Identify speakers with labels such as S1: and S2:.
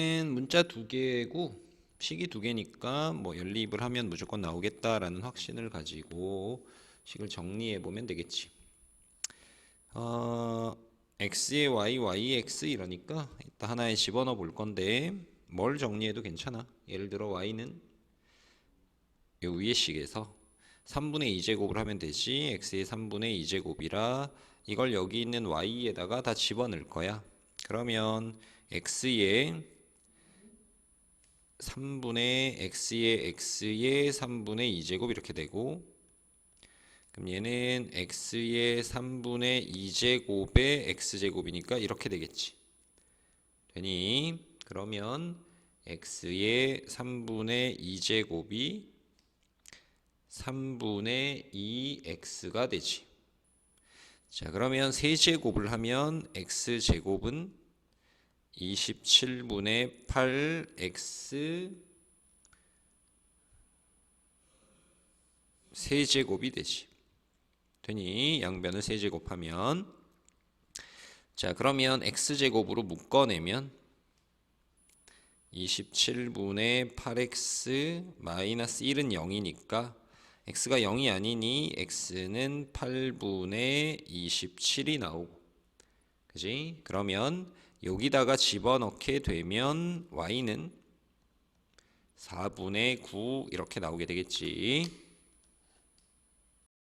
S1: 문자 두 개고 식이 두 개니까 뭐 연립을 하면 무조건 나오겠다라는 확신을 가지고 식을 정리해 보면 되겠지. 어, x에 y, y에 x 이러니까 일단 하나에 집어넣어 볼 건데 뭘 정리해도 괜찮아. 예를 들어 y는 요 위에 식에서 3분의 2제곱을 하면 되지. x의 3분의 2제곱이라 이걸 여기 있는 y에다가 다 집어넣을 거야. 그러면 x의 3분의 x의 x의 3분의 2제곱 이렇게 되고 그럼 얘는 x의 3분의 2제곱의 x제곱이니까 이렇게 되겠지. 되니 그러면 x의 3분의 2제곱이 3분의 2x가 되지. 자, 그러면 세제곱을 하면 x제곱은 27분의 8x 세제곱이 되지. 되니 양변을 세제곱하면 자, 그러면 x제곱으로 묶어내면 27분의 8x 마이너스 1은 0이니까 x가 0이 아니니 x는 8분의 27이 나오고 그지? 그러면 여기다가 집어넣게 되면 y는 4분의 9 이렇게 나오게 되겠지.